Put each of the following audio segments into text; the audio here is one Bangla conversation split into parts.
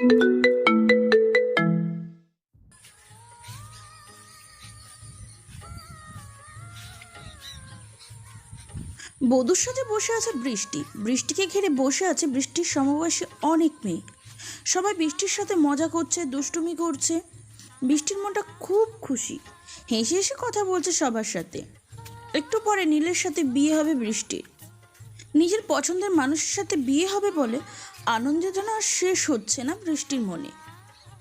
বধূর সাথে বসে আছে বৃষ্টি। বৃষ্টিকে ঘিরে বসে আছে বৃষ্টির সমবয়সী অনেক মেয়ে। সবাই বৃষ্টির সাথে মজা করছে, দুষ্টুমি করছে। বৃষ্টির মনটা খুব খুশি। হেসে হেসে কথা বলছে সবার সাথে। একটু পরে নীলের সাথে বিয়ে হবে বৃষ্টির। নিজের পছন্দের মানুষের সাথে বিয়ে হবে বলে আনন্দ যেন আর শেষ হচ্ছে না বৃষ্টির মনে।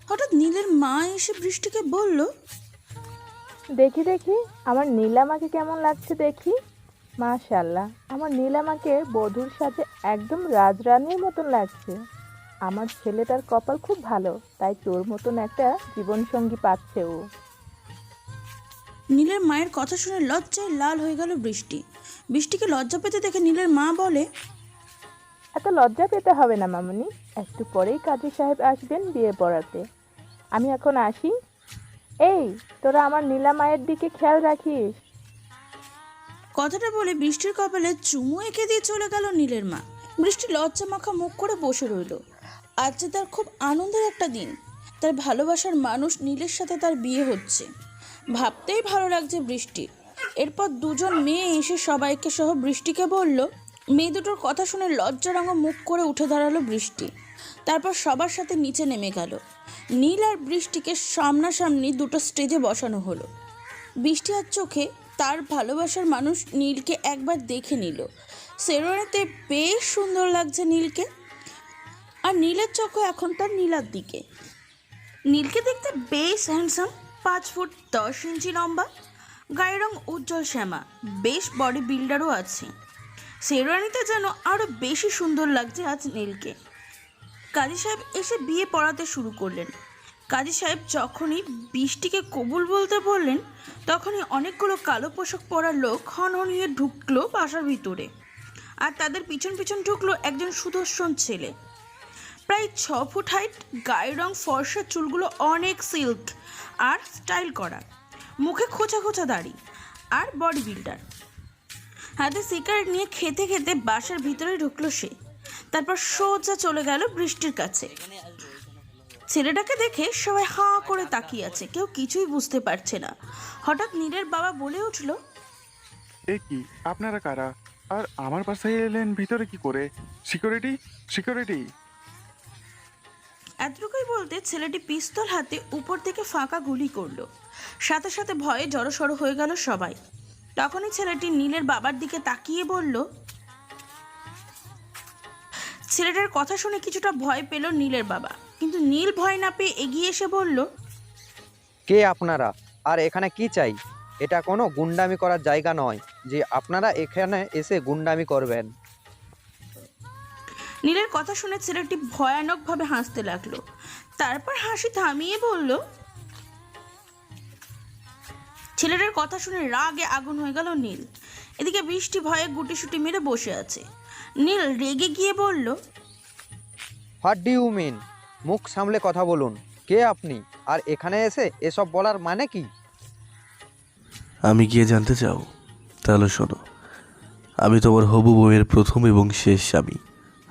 হঠাৎ নীলের মা এসে বৃষ্টিকে বলল দেখি দেখি আমার নীলামাকে কেমন লাগছে দেখি। মাশাল্লাহ আমার নীলামাকে বধূর সাথে একদম রাজরানীর মতন লাগছে। আমার ছেলেটার কপাল খুব ভালো তাই তোর মতন একটা জীবনসঙ্গী পাচ্ছে ও। নীলের মায়ের কথা শুনে লজ্জায় লাল হয়ে গেল বৃষ্টি। বৃষ্টিকে লজ্জা পেতে দেখে নীলের মা বলে এত লজ্জা পেতে হবে না, মামনি। একটু পরেই কাজী সাহেব আসবেন বিয়ে পড়াতে। আমি এখন আসি। এই, তোরা আমার নীলা মায়ের দিকে খেয়াল রাখিস। কথাটা বলে বৃষ্টির কপালে চুমু এঁকে দিয়ে চলে গেল নীলের মা। বৃষ্টি লজ্জা মাখা মুখ করে বসে রইল। আজ যে তার খুব আনন্দের একটা দিন। তার ভালোবাসার মানুষ নীলের সাথে তার বিয়ে হচ্ছে। ভাবতেই ভালো লাগছে বৃষ্টি এরপর দুজন মেয়ে এসে সবাইকে সহ বৃষ্টিকে বলল মেয়ে দুটোর কথা শুনে লজ্জারঙ্গ মুখ করে উঠে দাঁড়াল বৃষ্টি। তারপর সবার সাথে নিচে নেমে গেল। নীল আর বৃষ্টিকে সামনাসামনি দুটো স্টেজে বসানো হলো। বৃষ্টি আর চোখে তার ভালোবাসার মানুষ নীলকে একবার দেখে নিল। সেরোনেতে বেশ সুন্দর লাগছে নীলকে। আর নীলের চোখও এখন তার নীলার দিকে। নীলকে দেখতে বেশ হ্যান্ডসাম পাঁচ ফুট দশ ইঞ্চি লম্বা, গায়ের রং উজ্জ্বল শ্যামা, বেশ বডি বিল্ডারও আছে। শেরওয়ানিতে যেন আরও বেশি সুন্দর লাগছে আজ নীলকে। কাজী সাহেব এসে বিয়ে পড়াতে শুরু করলেন। কাজী সাহেব যখনই বৃষ্টিকে কবুল বলতে বললেন, তখনই অনেকগুলো কালো পোশাক পরা লোক হনহনিয়ে ঢুকলো বাসার ভিতরে আর তাদের পিছন পিছন ঢুকলো একজন সুদর্শন ছেলে। প্রায় ছ ফুট হাইট গায়ের রং ফর্সা, চুলগুলো অনেক সিল্ক আর স্টাইল করা। মুখে খোঁচা খোঁচা দাড়ি আর বডি বিল্ডার হাতে সিগারেট নিয়ে খেতে খেতে বাসার ভিতরে ঢুকলো সে। তারপর সোজা চলে গেল বৃষ্টির কাছে। ছেলেটাকে দেখে সবাই হাঁ করে তাকিয়ে আছে কেউ কিছুই বুঝতে পারছে না। হঠাৎ নীলের বাবা বলে উঠল এ কি আপনারা কারা? আর আমার পাশে এলেন ভিতরে কি করে? সিকিউরিটি? সিকিউরিটি? এতটুকুই বলতে ছেলেটি পিস্তল হাতে উপর থেকে ফাঁকা গুলি করল। সাথে সাথে ভয়ে জড়সড় হয়ে গেল সবাই। তখনই ছেলেটি নীলের বাবার দিকে তাকিয়ে বলল ছেলেটার কথা শুনে কিছুটা ভয় পেল নীলের বাবা। কিন্তু নীল ভয় না পেয়ে এগিয়ে এসে বলল কে আপনারা? আর এখানে কি চাই? এটা কোনো গুন্ডামি করার জায়গা নয় যে আপনারা এখানে এসে গুন্ডামি করবেন। নীলের কথা শুনে ছেলেটি ভয়ানকভাবে হাসতে লাগল। তারপর হাসি থামিয়ে বলল ছেলেটার কথা শুনে রাগে আগুন হয়ে গেল নীল। এদিকে বৃষ্টি ভয়ে গুটি গুটিসুটি মেরে বসে আছে। নীল রেগে গিয়ে বলল হোয়াট ডু ইউ মিন মুখ সামলে কথা বলুন। কে আপনি? আর এখানে এসে এসব বলার মানে কি? আমি গিয়ে জানতে চাও। তাহলে শোনো। আমি তোমার হবু বউয়ের প্রথম এবং শেষ স্বামী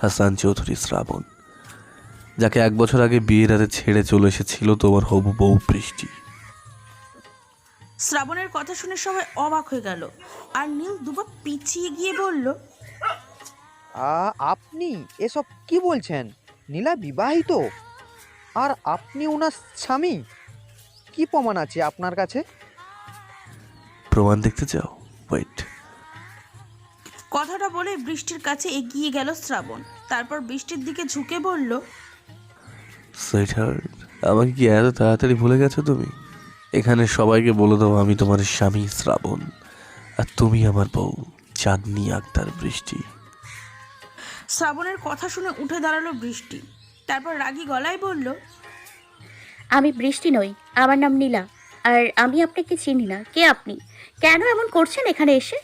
হাসান চৌধুরী শ্রাবণ। যাকে এক বছর আগে বিয়ের রাতে ছেড়ে চলে এসেছিল তোমার হবু বউ বৃষ্টি। শ্রাবণের কথা শুনে সবাই অবাক হয়ে গেল। আর নীল দুবার পিছিয়ে গিয়ে বলল আ, আপনি এসব কি বলছেন? নীলা বিবাহিত? আর আপনি ওনার স্বামী? কি প্রমাণ আছে আপনার কাছে? প্রমাণ দেখতে চাও? ওয়েট কথাটা বলে বৃষ্টির কাছে এগিয়ে গেল শ্রাবণ। তারপর বৃষ্টির দিকে ঝুঁকে বলল সুইটহার্ট আমাকে কি এত তাড়াতাড়ি ভুলে গেছো তুমি? এখানে সবাইকে বলে দাও আমি তোমার স্বামী শ্রাবণ আর তুমি আমার বউ চাঁদনি আক্তার বৃষ্টি। শ্রাবণের কথা শুনে উঠে দাঁড়াল বৃষ্টি। তারপর রাগী গলায় বলল আমি বৃষ্টি নই আমার নাম নীলা আর আমি আপনাকে চিনি না কে আপনি? কেন এমন করছেন এখানে এসে?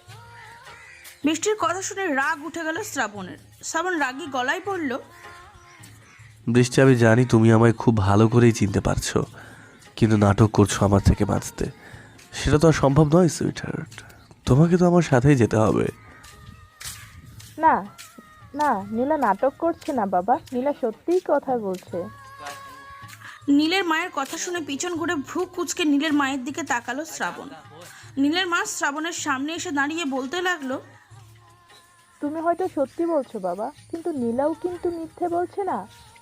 বৃষ্টির কথা শুনে রাগ উঠে গেল শ্রাবণের। শ্রাবণ রাগী গলায় বলল বৃষ্টি আমি জানি তুমি আমায় খুব ভালো করেই চিনতে পারছ। কিন্তু নাটক করছ আমার থেকে বাঁচতে। সেটা তো আর সম্ভব নয় সুইটহার্ট। তোমাকে তো আমার সাথেই যেতে হবে। না না নীলা নাটক করছে না বাবা। নীলা সত্যিই কথা বলছে। নীলের মায়ের কথা শুনে পিছন ঘুরে ভ্রু কুচকে নীলের মায়ের দিকে তাকালো শ্রাবণ। নীলের মা শ্রাবণের সামনে এসে দাঁড়িয়ে বলতে লাগল তুমি হয়তো সত্যি বলছো বাবা কিন্তু নীলাও কিন্তু মিথ্যে বলছে না।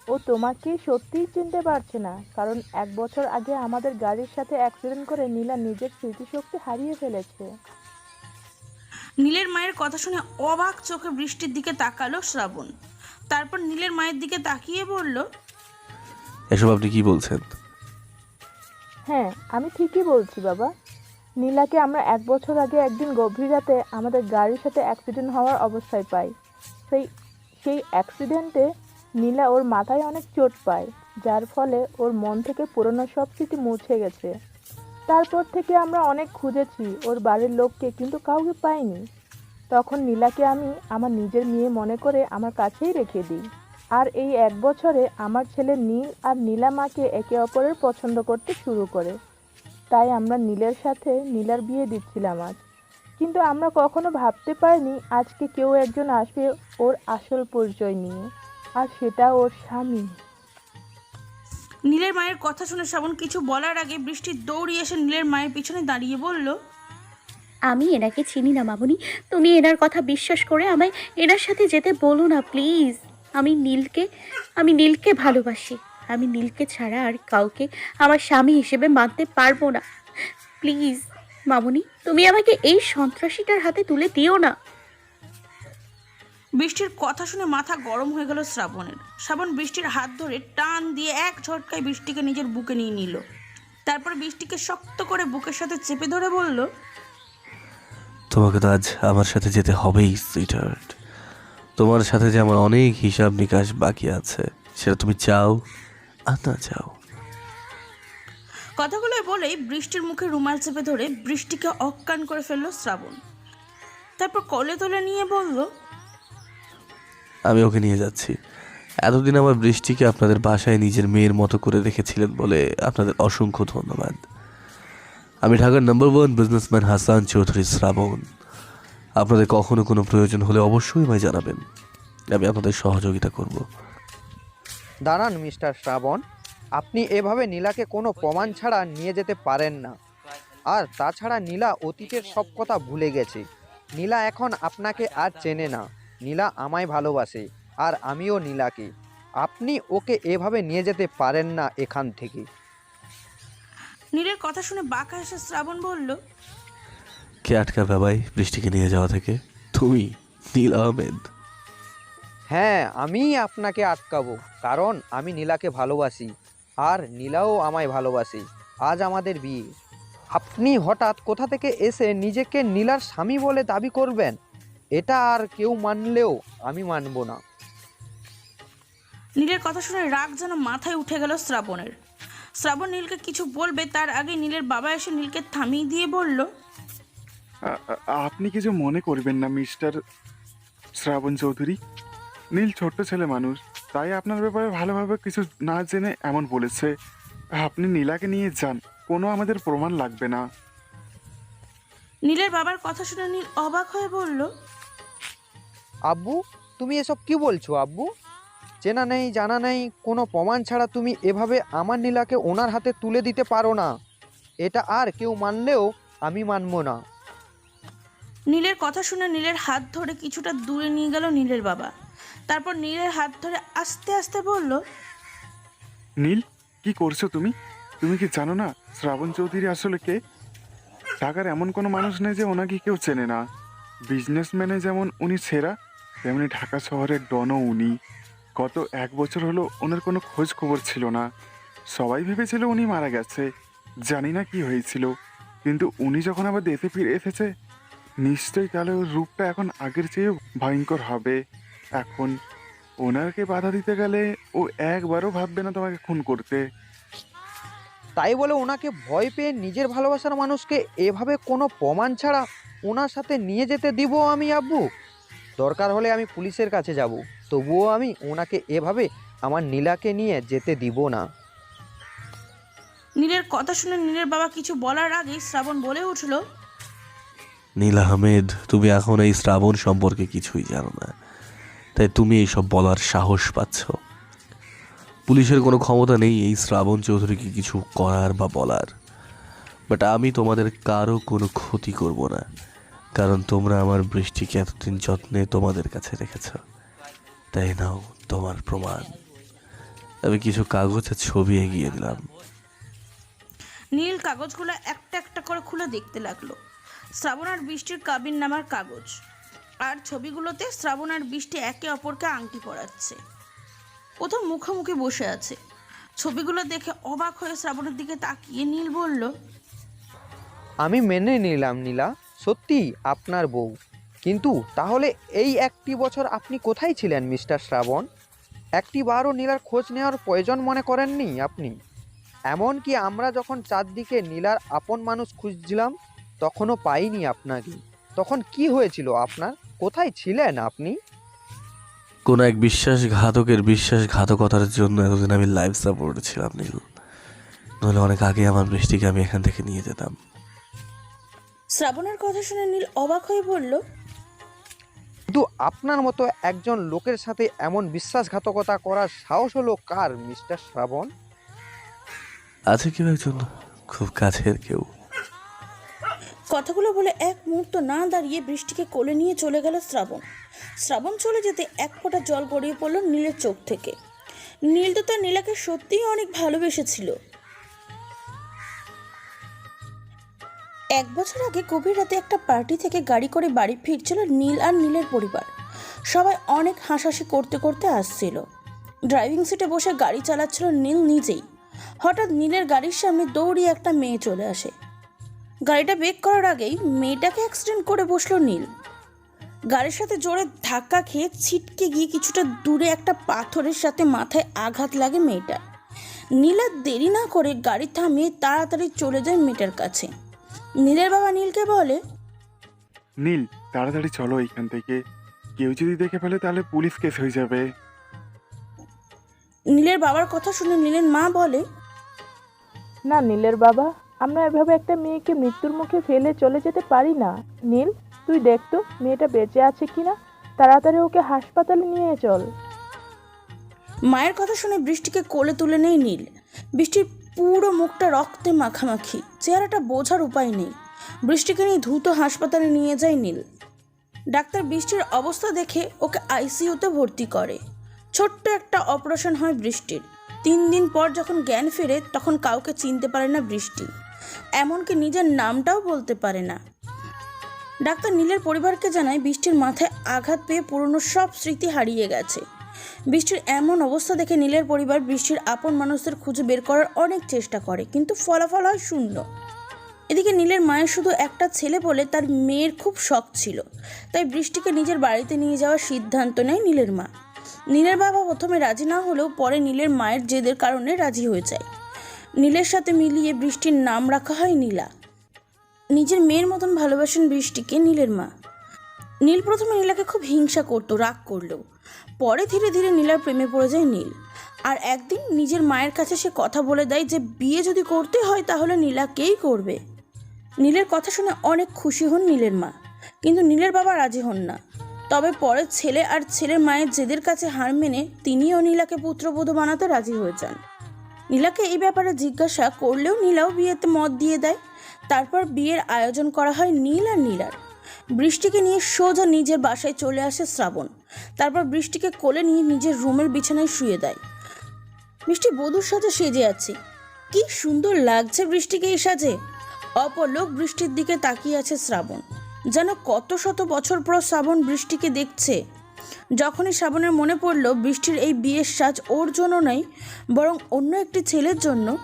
ও তোমাকে সত্যিই চিনতে পারছে না। কারণ এক বছর আগে আমাদের গাড়ির সাথে অ্যাক্সিডেন্ট করে নীলা নিজের স্মৃতিশক্তি হারিয়ে ফেলেছে। নীলের মায়ের কথা শুনে অবাক চোখে বৃষ্টির দিকে তাকালো শ্রাবণ। তারপর নীলের মায়ের দিকে তাকিয়ে বলল এসব আপনি কি বলছেন? হ্যাঁ আমি ঠিকই বলছি বাবা। নীলাকে আমরা এক বছর আগে একদিন গভীর রাতে আমাদের গাড়ির সাথে অ্যাক্সিডেন্ট হওয়ার অবস্থায় পাই। সেই সেই অ্যাক্সিডেন্টে নীলা ওর মাথায় অনেক চোট পায়, যার ফলে ওর মন থেকে পুরনো সব স্মৃতি মুছে গেছে। তারপর থেকে আমরা অনেক খুঁজেছি, ওর বাড়ির লোককে কিন্তু কাউকে পাইনি। তখন নীলাকে আমি আমার নিজের মেয়ে মনে করে আমার কাছেই রেখে দিই। আর এই এক বছরে আমার ছেলে নীল আর নীলা মাকে একে অপরের পছন্দ করতে শুরু করে। তাই আমরা নীলের সাথে নীলার বিয়ে দিচ্ছিলাম আজ। কিন্তু আমরা কখনো ভাবতে পারিনি আজকে কেউ একজন আসবে ওর আসল পরিচয় নিয়ে। আর সেটা ওর স্বামী। নীলের মায়ের কথা শুনে শ্রাবণ কিছু বলার আগে বৃষ্টি দৌড়িয়ে এসে নীলের মায়ের পিছনে দাঁড়িয়ে বলল আমি এনাকে চিনি না মামুনি। তুমি এনার কথা বিশ্বাস করে আমায় এনার সাথে যেতে বলো না প্লিজ। আমি নীলকে আমি নীলকে ভালোবাসি। আমি নীলকে ছাড়া আর কাউকে আমার স্বামী হিসেবে মানতে পারব না। প্লিজ মামুনি তুমি আমাকে এই সন্ত্রাসীটার হাতে তুলে দিও না। বৃষ্টির কথা শুনে মাথা গরম হয়ে গেল শ্রাবণের। শ্রাবণ বৃষ্টির হাত ধরে টান দিয়ে এক ঝটকায় বৃষ্টিকে নিজের বুকে নিয়ে নিল। তারপর বৃষ্টিকে শক্ত করে বুকের সাথে চেপে ধরে বলল তোমাকে তো আজ আমার সাথে যেতে হবেই সুইটার্ট তোমার সাথে যে আমার অনেক হিসাব নিকাশ বাকি আছে সেটা তুমি চাও আর না চাও। কথাগুলো বলেই বৃষ্টির মুখে রুমাল চেপে ধরে বৃষ্টিকে অজ্ঞান করে ফেলল শ্রাবণ। তারপর কলে তোলে নিয়ে বলল আমি ওকে নিয়ে যাচ্ছি। এতদিন আমার বৃষ্টিকে আপনাদের বাসায় নিজের মেয়ের মতো করে রেখেছিলেন বলে আপনাদের অসংখ্য ধন্যবাদ। আমি ঢাকার number one businessman Hasan Chowdhury Shrabon. আপনাদের কখনো কোনো প্রয়োজন হলে অবশ্যই আমায় জানাবেন। আমি আপনাদের সহযোগিতা করব। দাঁড়ান, মিস্টার শ্রাবণ। আপনি এভাবে নীলাকে কোনো প্রমাণ ছাড়া নিয়ে যেতে পারেন না। আর তাছাড়া নীলা অতীতের সব কথা ভুলে গেছে। নীলা এখন আপনাকে আর চেনে না। নীলা আমায় ভালোবাসে আর আমিও নীলাকে। আপনি ওকে এভাবে নিয়ে যেতে পারেন না এখান থেকে। নীলের কথা শুনে বাঁকা এসে শ্রাবণ বলল কে আটকাবে ভাই বৃষ্টিকে নিয়ে যাওয়া থেকে? তুমি নীল আহমেদ। হ্যাঁ আমি আপনাকে আটকাবো কারণ আমি নীলাকে ভালোবাসি আর নীলাও আমায় ভালোবাসে। আজ আমাদের বিয়ে। আপনি হঠাৎ কোথা থেকে এসে নিজেকে নীলার স্বামী বলে দাবি করবেন? এটা আর কেউ মানলেও আমি মানব না। নীলের কথা শুনে রাগ যেন মাথায় উঠে গেল শ্রাবণের। শ্রাবণ নীলকে কিছু বলবে তার আগে নীলের বাবা এসে নীলকে থামিয়ে দিয়ে বলল আ- আ- আপনি কিছু মনে করবেন না মিস্টার শ্রাবণ চৌধুরী। নীল ছোট্ট ছেলে মানুষ তাই আপনার ব্যাপারে ভালোভাবে কিছু না জেনে এমন বলেছে। আপনি নীলাকে নিয়ে যান কোনো আমাদের প্রমাণ লাগবে না। নীলের বাবার কথা শুনে নীল অবাক হয়ে বলল আব্বু তুমি এসব কি বলছো আব্বু? চেনা নেই জানা নেই কোনো প্রমাণ ছাড়া তুমি এভাবে আমার নীলাকে ওনার হাতে তুলে দিতে পারো না। এটা আর কেউ মানলেও আমি মানবো না। নীলের কথা শুনে নীলের হাত ধরে কিছুটা দূরে নিয়ে গেল নীলের বাবা। তারপর নীলের হাত ধরে আস্তে আস্তে বলল নীল কি করছ তুমি? তুমি কি জানো না শ্রাবণ চৌধুরী আসলে কে? ঢাকার এমন কোনো মানুষ নেই যে ওনাকে কেউ চেনে না। বিজনেসম্যানে যেমন উনি সেরা তেমনি ঢাকা শহরের ডনও উনি। গত এক বছর হলো ওনার কোনো খোঁজ খবর ছিল না। সবাই ভেবেছিল উনি মারা গেছে। জানি না কি হয়েছিল। কিন্তু উনি যখন আবার দেশে ফিরে এসেছে, নিশ্চয়ই তাহলে ওর রূপটা এখন আগের চেয়েও ভয়ঙ্কর হবে। এখন ওনারকে বাধা দিতে গেলে ও একবারও ভাববে না তোমাকে খুন করতে। তাই বলে ওনাকে ভয় পেয়ে নিজের ভালোবাসার মানুষকে এভাবে কোনো প্রমাণ ছাড়া ওনার সাথে নিয়ে যেতে দিব আমি, আব্বু। দরকার হলে আমি পুলিশের কাছে যাব। তবুও আমি ওনাকে এভাবে আমার নীলাকে নিয়ে যেতে দিব না। নীলের কথা শুনে নীলের বাবা কিছু বলার আগেই শ্রাবণ বলে উঠল নীল আহমেদ তুমি এখন এই শ্রাবণ সম্পর্কে কিছুই জানো না। তাই তুমি এইসব বলার সাহস পাচ্ছ। পুলিশের কোনো ক্ষমতা নেই এই শ্রাবণ চৌধুরীকে কিছু করার বা বলার। বাট আমি তোমাদের কারও কোনো ক্ষতি করব না। কারণ তোমরা আমার বৃষ্টিকে এতদিন যত্নে তোমাদের কাছে রেখেছ। তাই নাও তোমার প্রমাণ। আমি কিছু কাগজের ছবি এগিয়ে দিলাম। নীল কাগজগুলো একটা একটা করে খুলে দেখতে লাগল। শ্রাবণ আর বৃষ্টির কাবিন নামার কাগজ। আর ছবিগুলোতে শ্রাবণ আর বৃষ্টি একে অপরকে আংটি পরাচ্ছে। কোথাও মুখোমুখি বসে আছে। ছবিগুলো দেখে অবাক হয়ে শ্রাবণের দিকে তাকিয়ে নীল বলল আমি মেনে নিলাম নীলা। সত্যি আপনার বউ। কিন্তু তাহলে এই একটি বছর আপনি কোথায় ছিলেন, মিস্টার শ্রাবণ? একটি বারও নীলার খোঁজ নেওয়ার প্রয়োজন মনে করেননি আপনি। এমনকি আমরা যখন চারদিকে নীলার আপন মানুষ খুঁজছিলাম, তখনও পাইনি আপনাকে। তখন কি হয়েছিল আপনার? কোথায় ছিলেন আপনি? কোনো এক বিশ্বাসঘাতকের বিশ্বাসঘাতকতার জন্য এতদিন আমি লাইফ সাপোর্ট ছিলাম নীল। নইলে অনেক আগে আমার বৃষ্টিকে আমি এখান থেকে নিয়ে যেতাম। শ্রাবণের কথা শুনে নীল অবাক হয়ে বলল কিন্তু আপনার মতো একজন লোকের সাথে এমন বিশ্বাসঘাতকতা করার সাহস হলো কার মিস্টার শ্রাবণ? আছে কেউ একজন? খুব কাছের কেউ। কথাগুলো বলে এক মুহূর্ত না দাঁড়িয়ে বৃষ্টিকে কোলে নিয়ে চলে গেল শ্রাবণ। শ্রাবণ চলে যেতে এক ফোঁটা জল গড়িয়ে পড়ল নীলের চোখ থেকে। নীল তো তার নীলাকে সত্যিই অনেক ভালোবেসেছিল। এক বছর আগে গভীর রাতে একটা পার্টি থেকে গাড়ি করে বাড়ি ফিরছিল নীল আর নীলের পরিবার। সবাই অনেক হাসাহাসি করতে করতে আসছিল। ড্রাইভিং সিটে বসে গাড়ি চালাচ্ছিল নীল নিজেই। হঠাৎ নীলের গাড়ির সামনে দৌড়িয়ে একটা মেয়ে চলে আসে। গাড়িটা বেক করার আগেই মেয়েটাকে অ্যাক্সিডেন্ট করে বসল নীল। গাড়ির সাথে জোরে ধাক্কা খেয়ে ছিটকে গিয়ে কিছুটা দূরে একটা পাথরের সাথে মাথায় আঘাত লাগে মেয়েটার। নীল দেরি না করে গাড়ি থামিয়ে তাড়াতাড়ি চলে যায় মেয়েটার কাছে। নীলের বাবা নীলকে বলে? নীল তাড়াতাড়ি চলো এইখান থেকে। কেউ যদি দেখে ফেলে তাহলে পুলিশ কেস হয়ে যাবে। নীলের বাবার কথা শুনে নীলের মা বলে না নীলের বাবা আমরা এভাবে একটা মেয়েকে মৃত্যুর মুখে ফেলে চলে যেতে পারি না। নীল তুই দেখ তো মেয়েটা বেঁচে আছে কিনা? তাড়াতাড়ি ওকে হাসপাতালে নিয়ে চল। মায়ের কথা শুনে বৃষ্টিকে কোলে তুলে নেই নীল। বৃষ্টির পুরো মুখটা রক্তে মাখামাখি। চেহারাটা বোঝার উপায় নেই। বৃষ্টিকে নিয়ে দ্রুত হাসপাতালে নিয়ে যায় নীল। ডাক্তার বৃষ্টির অবস্থা দেখে ওকে আইসিইউতে ভর্তি করে। ছোট্ট একটা অপারেশন হয় বৃষ্টির। তিন দিন পর যখন জ্ঞান ফেরে, তখন কাউকে চিনতে পারে না বৃষ্টি। এমনকি নিজের নামটাও বলতে পারে না। ডাক্তার নীলের পরিবারকে জানায় বৃষ্টির মাথায় আঘাত পেয়ে পুরনো সব স্মৃতি হারিয়ে গেছে। বৃষ্টির এমন অবস্থা দেখে নীলের পরিবার বৃষ্টির আপন মানুষদের খুঁজে বের করার অনেক চেষ্টা করে, কিন্তু ফলাফল হয় শূন্য। এদিকে নীলের মায়ের শুধু একটা ছেলে বলে তার মেয়ের খুব শখ ছিল, তাই বৃষ্টিকে নিজের বাড়িতে নিয়ে যাওয়ার সিদ্ধান্ত নেয় নীলের মা। নীলের বাবা প্রথমে রাজি না হলেও পরে নীলের মায়ের জেদের কারণে রাজি হয়ে যায়। নীলের সাথে মিলিয়ে বৃষ্টির নাম রাখা হয় নীলা। নিজের মেয়ের মতন ভালোবাসেন বৃষ্টিকে নীলের মা। নীল প্রথমে নীলাকে খুব হিংসা করতো, রাগ করলেও। পরে ধীরে ধীরে নীলার প্রেমে পড়ে যায় নীল। আর একদিন নিজের মায়ের কাছে সে কথা বলে দেয় যে, বিয়ে যদি করতে হয় তাহলে নীলাকেই করবে? নীলের কথা শুনে অনেক খুশি হন নীলের মা। কিন্তু নীলের বাবা রাজি হন না। তবে পরে ছেলে আর ছেলের মায়ের জেদের কাছে হার মেনে তিনিও নীলাকে পুত্রবধূ বানাতে রাজি হয়ে যান। নীলাকে এই ব্যাপারে জিজ্ঞাসা করলেও নীলাও বিয়েতে মত দিয়ে দেয়। তারপর বিয়ের আয়োজন করা হয় নীল আর নীলার। বৃষ্টিকে নিয়ে সোজা নিজের বাসায় চলে আসে শ্রাবণ। তারপর বৃষ্টিকে কোলে নিয়ে নিজের রুমের বিছানায় শুয়ে দেয়। বৃষ্টি বধূর সাথে সেজে আছে। কি সুন্দর লাগছে বৃষ্টিকে এই সাজে। অপলোক বৃষ্টির দিকে তাকিয়ে আছে শ্রাবণ। যেন কত শত বছর পর শ্রাবণ বৃষ্টিকে দেখছে। যখনই শ্রাবণের মনে পড়ল বৃষ্টির এই বিয়ের সাজ ওর জন্য নয়, বরং অন্য একটি ছেলের জন্য,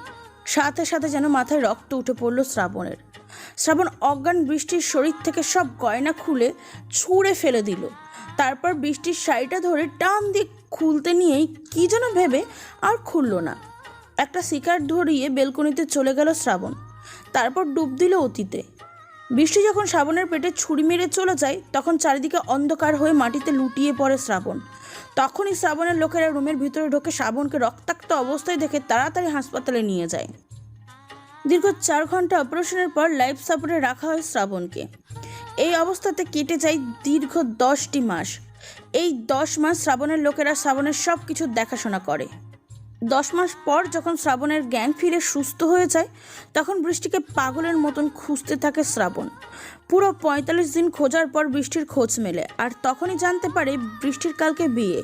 সাথে সাথে যেন মাথায় রক্ত উঠে পড়ল শ্রাবণের। শ্রাবণ অজ্ঞান বৃষ্টির শরীর থেকে সব গয়না খুলে ছুঁড়ে ফেলে দিল। তারপর বৃষ্টির শাড়িটা ধরে টান দিয়ে খুলতে নিয়েই কী যেন ভেবে আর খুলল না। একটা শিকার ধরিয়ে বেলকনিতে চলে গেল শ্রাবণ। তারপর ডুব দিল অতীতে। বৃষ্টি যখন শ্রাবণের পেটে ছুরি মেরে চলে যায়, তখন চারিদিকে অন্ধকার হয়ে মাটিতে লুটিয়ে পড়ে শ্রাবণ। তখনই শ্রাবণের লোকেরা রুমের ভিতরে ঢোকে শ্রাবণকে রক্তাক্ত অবস্থায় দেখে তাড়াতাড়ি হাসপাতালে নিয়ে যায়। দীর্ঘ চার ঘণ্টা অপারেশনের পর লাইফ সাপোর্টে রাখা হয় শ্রাবণকে। এই অবস্থাতে কেটে যায় দীর্ঘ দশটি মাস। এই দশ মাস শ্রাবণের লোকেরা শ্রাবণের সব কিছু দেখাশোনা করে। দশ মাস পর যখন শ্রাবণের জ্ঞান ফিরে সুস্থ হয়ে যায়, তখন বৃষ্টিকে পাগলের মতন খুঁজতে থাকে শ্রাবণ। পুরো পঁয়তাল্লিশ দিন খোঁজার পর বৃষ্টির খোঁজ মেলে, আর তখনই জানতে পারে বৃষ্টির কালকে বিয়ে।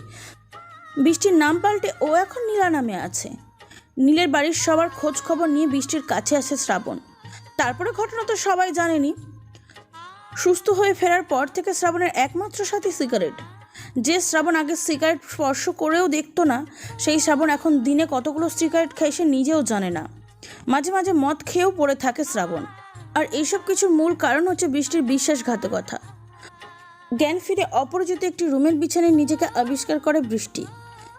বৃষ্টির নাম পাল্টে ও এখন নীলা নামে আছে। নীলের বাড়ির সবার খোঁজ খবর নিয়ে বৃষ্টির কাছে আসে শ্রাবণ। তারপরে ঘটনা তো সবাই জানেনি। সুস্থ হয়ে ফেরার পর থেকে শ্রাবণের একমাত্র সাথী সিগারেট। যে শ্রাবণ আগে সিগারেট স্পর্শ করেও দেখতো না, সেই শ্রাবণ এখন দিনে কতগুলো সিগারেট খায় সে নিজেও জানে না। মাঝে মাঝে মদ খেয়েও পড়ে থাকে শ্রাবণ। আর এইসব কিছুর মূল কারণ হচ্ছে বৃষ্টির বিশ্বাসঘাতকতা। জ্ঞান ফিরে অপরিচিত একটি রুমের বিছানায় নিজেকে আবিষ্কার করে বৃষ্টি।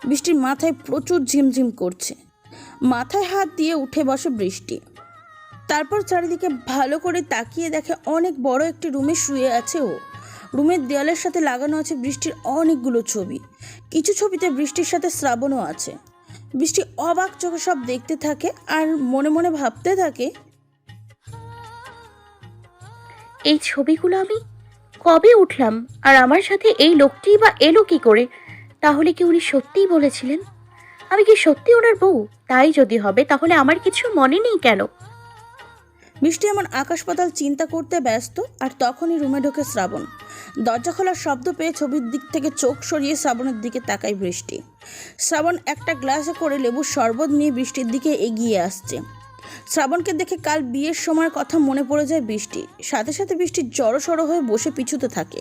বৃষ্টির মাথায় প্রচুর ঝিমঝিম করছে। মাথায় হাত দিয়ে উঠে বসে বৃষ্টি। তারপর চারিদিকে ভালো করে তাকিয়ে দেখে অনেক বড় একটি রুমে শুয়ে আছে ও। রুমের দেয়ালের সাথে লাগানো আছে বৃষ্টির অনেকগুলো ছবি। কিছু ছবিতে বৃষ্টির সাথে শ্রাবণও আছে। বৃষ্টি অবাক চোখে সব দেখতে থাকে আর মনে মনে ভাবতে থাকে, এই ছবিগুলো আমি কবে উঠলাম? আর আমার সাথে এই লোকটি বা এলো কি করে? তাহলে কি উনি সত্যিই বলেছিলেন? আমি কি সত্যি ওনার বউ? তাই যদি হবে, তাহলে আমার কিছু মনে নেই কেন? বৃষ্টি এমন আকাশ পাতাল চিন্তা করতে ব্যস্ত, আর তখনই রুমে ঢোকে শ্রাবণ। দরজা খোলার শব্দ পেয়ে ছবির দিক থেকে চোখ সরিয়ে শ্রাবণের দিকে তাকায় বৃষ্টি। শ্রাবণ একটা গ্লাসে করে লেবুর শরবত নিয়ে বৃষ্টির দিকে এগিয়ে আসছে। শ্রাবণকে দেখে কাল বিয়ের সময়ের কথা মনে পড়ে যায় বৃষ্টি। সাথে সাথে বৃষ্টি জড়ো সড়ো হয়ে বসে পিছুতে থাকে।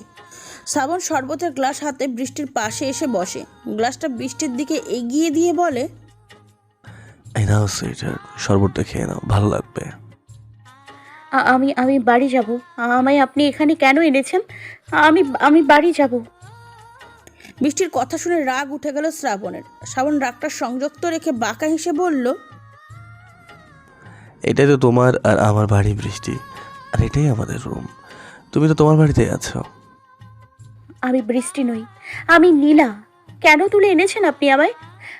শ্রাবণ শরবতের গ্লাস হাতে বৃষ্টির পাশে এসে বসে। গ্লাসটা বৃষ্টির দিকে এগিয়ে দিয়ে বলে, এই নাও, সুইটার, শরবতটা খেয়ে নাও, ভালো লাগবে। আমি আমি বাড়ি যাব। আমায় আপনি এখানে কেন এনেছেন? আমি আমি বাড়ি যাব। বৃষ্টির কথা শুনে রাগ উঠে গেল শ্রাবণের। শ্রাবণ রাগটা সংযুক্ত রেখে বাঁকা হেসে বলল এটাই তো তোমার আর আমার বাড়ি বৃষ্টি আর এটাই আমাদের রুম। তুমি তো তোমার বাড়িতেই আছো। আমি বৃষ্টি নই আমি নীলা। কেন তুলে এনেছেন আপনি আমায়?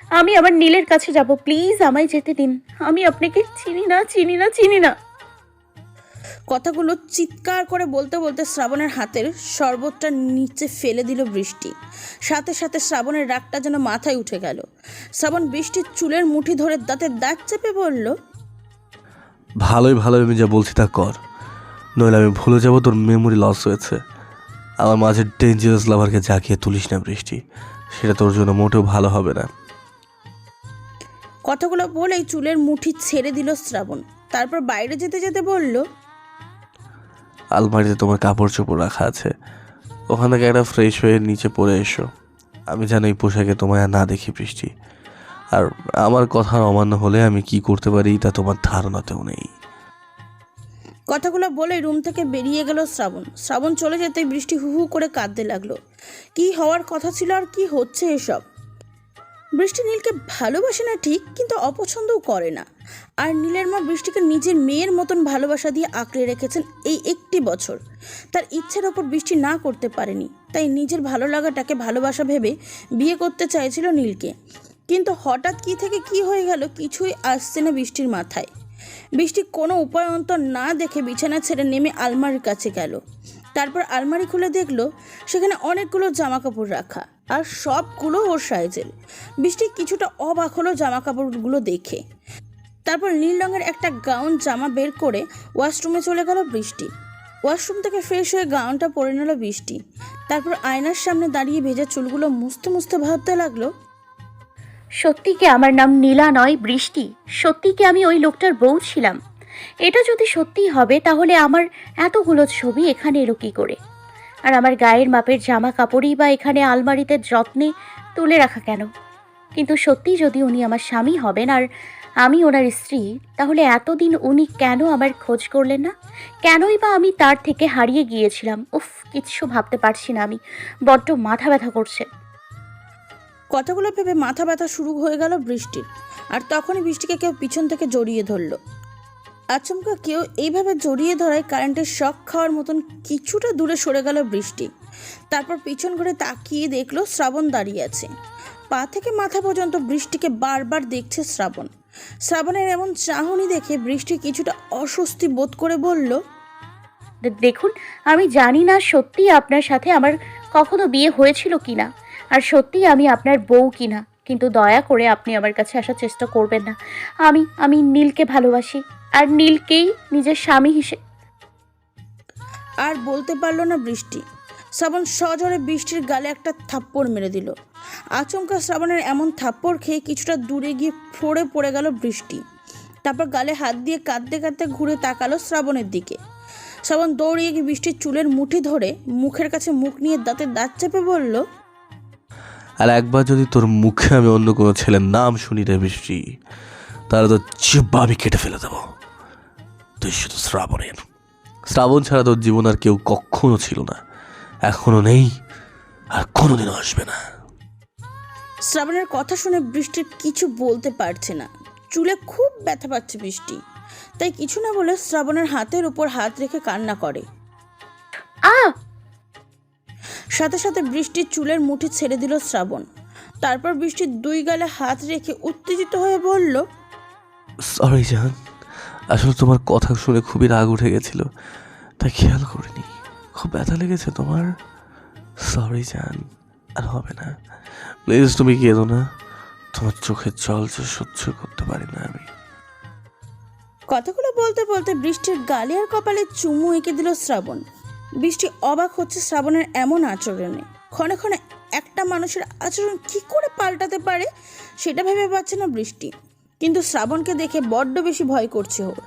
আমি আমার নীলের কাছে যাব প্লিজ আমায় যেতে দিন। আমি আপনাকে চিনি না চিনি না চিনি না। কথাগুলো চিৎকার করে বলতে বলতে শ্রাবণের হাতের শরবতটা নিচে ফেলে দিল বৃষ্টি। সাথে সাথে শ্রাবণের রাগটা যেন মাথায় উঠে গেল। শ্রাবণ বৃষ্টির চুলের মুঠি ধরে দাঁতের দাঁত চেপে বলল ভালোই ভালো আমি যা বলছি তা কর। নইলে আমি ভুলে যাব তোর মেমোরি লস হয়েছে। আমার মাঝে ডেঞ্জারাস লাভারকে জাগিয়ে তুলিস না বৃষ্টি। সেটা তোর জন্য মোটেও ভালো হবে না। কথাগুলো বলেই চুলের মুঠি ছেড়ে দিল শ্রাবণ। তারপর বাইরে যেতে যেতে বলল আলমারিতে তোমার কাপড় চোপড় রাখা আছে। ওখান থেকে একটা ফ্রেশ হয়ে নিচে পড়ে এসো। আমি যেন এই পোশাকে তোমায় আর না দেখি বৃষ্টি। আর আমার কথা অমান্য হলে আমি কি করতে পারি, তা তোমার ধারণাতেও নেই। কথাগুলো বলে রুম থেকে বেরিয়ে গেল শ্রাবণ। শ্রাবণ চলে যেতে বৃষ্টি হু হু করে কাঁদতে লাগল। কি হওয়ার কথা ছিল আর কি হচ্ছে এসব? বৃষ্টি নীলকে ভালোবাসে না ঠিক, কিন্তু অপছন্দও করে না। আর নীলের মা বৃষ্টিকে নিজের মেয়ের মতন ভালোবাসা দিয়ে আঁকড়ে রেখেছেন এই একটি বছর। তার ইচ্ছের ওপর বৃষ্টি না করতে পারেনি, তাই নিজের ভালো লাগাটাকে ভালোবাসা ভেবে বিয়ে করতে চাইছিল নীলকে। কিন্তু হঠাৎ কি থেকে কি হয়ে গেল কিছুই আসছে না বৃষ্টির মাথায়। বৃষ্টি কোনো উপায় অন্তর না দেখে বিছানা ছেড়ে নেমে আলমারির কাছে গেল। তারপর আলমারি খুলে দেখল সেখানে অনেকগুলো জামা কাপড় রাখা আর সবগুলো ওর সাইজের। বৃষ্টি কিছুটা অবাক হলো জামা কাপড়গুলো দেখে। তারপর নীল রঙের একটা গাউন জামা বের করে ওয়াশরুমে চলে গেল বৃষ্টি। ওয়াশরুম থেকে ফ্রেশ হয়ে গাউনটা পরে নিল বৃষ্টি। তারপর আয়নার সামনে দাঁড়িয়ে ভেজা চুলগুলো মুছতে মুছতে ভাবতে লাগল, সত্যি কি আমার নাম নীলা নয় বৃষ্টি? সত্যি কি আমি ওই লোকটার বউ ছিলাম? এটা যদি সত্যি হবে, তাহলে আমার এতগুলো ছবি এখানে এলো কী করে? আর আমার গায়ের মাপের জামা কাপড়ই বা এখানে আলমারিতে যত্নে তুলে রাখা কেন? কিন্তু সত্যি যদি উনি আমার স্বামী হবেন আর আমি ওনার স্ত্রী, তাহলে এতদিন উনি কেন আমার খোঁজ করলেন না? কেনই বা আমি তার থেকে হারিয়ে গিয়েছিলাম? উফ, কিচ্ছু ভাবতে পারছি না আমি। বড্ড মাথা ব্যথা করছে। কথাগুলো ভেবে মাথা ব্যথা শুরু হয়ে গেল বৃষ্টির। আর তখনই বৃষ্টিকে কেউ পিছন থেকে জড়িয়ে ধরলো। আচমকা কেউ এইভাবে জড়িয়ে ধরায় কারেন্টের শখ খাওয়ার মতন কিছুটা দূরে সরে গেল বৃষ্টি। তারপর পিছন ঘুরে তাকিয়ে দেখল শ্রাবণ দাঁড়িয়ে আছে। পা থেকে মাথা পর্যন্ত বৃষ্টিকে বারবার দেখছে শ্রাবণ। শ্রাবণের এমন চাহনি দেখে বৃষ্টি কিছুটা অস্বস্তি বোধ করে বলল দেখুন, আমি জানি না সত্যি আপনার সাথে আমার কখনো বিয়ে হয়েছিল কিনা, আর সত্যি আমি আপনার বউ কিনা, কিন্তু দয়া করে আপনি আমার কাছে আসার চেষ্টা করবেন না। আমি আমি নীলকে ভালোবাসি। আর নীলকেই নিজের স্বামী হিসেবে আর বলতে পারল না বৃষ্টি। শ্রাবণ সজোরে বৃষ্টির গালে একটা থাপ্পড় মেরে দিল। আচমকা শ্রাবণের এমন থাপ্পড় খেয়ে কিছুটা দূরে গিয়ে ফোড়ে পড়ে গেল বৃষ্টি। তারপর গালে হাত দিয়ে কাঁদতে কাঁদতে ঘুরে তাকালো শ্রাবণের দিকে। শ্রাবণ দৌড়িয়ে গিয়ে বৃষ্টির চুলের মুঠি ধরে মুখের কাছে মুখ নিয়ে দাঁতে দাঁত চেপে বলল আর একবার যদি তোর মুখে আমি অন্য কোনো ছেলের নাম শুনি রে বৃষ্টি তাহলে তো জিব্বা আমি কেটে ফেলে দেবো। তুই শুধু শ্রাবণের। শ্রাবণ ছাড়া তোর জীবন আর কেউ কখনো ছিল না। এখনও নেই আর কোনোদিনও আসবে না। শ্রাবণের কথা শুনে বৃষ্টির কিছু বলতে পারছে না। চুলে খুব ব্যথা পাচ্ছে বৃষ্টি। তাই কিছু না বলে শ্রাবণের হাতের উপর হাত রেখে কান্না করে। আ! সাথে সাথে বৃষ্টির চুলের মুঠি ছেড়ে দিল শ্রাবণ। তারপর বৃষ্টির দুই গালে হাত রেখে উত্তেজিত হয়ে বলল সরি জান আসলে তোমার কথা শুনে খুবই রাগ উঠে গেছিল। তাই খেয়াল করিনি। খুব ব্যথা লেগেছে তোমার। সরি জান। আর হবে না। প্লিজ তুমি কেঁদো না। তোমার চোখের জল যে সহ্য করতে পারি না আমি। কথাগুলো বলতে বলতে বৃষ্টির গালে আর কপালে চুমু এঁকে দিল শ্রাবণ। বৃষ্টি অবাক হচ্ছে শ্রাবণের এমন আচরণে। ক্ষণে ক্ষণে একটা মানুষের আচরণ কি করে পাল্টাতে পারে, সেটা ভেবে পাচ্ছে না বৃষ্টি। কিন্তু শ্রাবণকে দেখে বড্ড বেশি ভয় করছে ওর।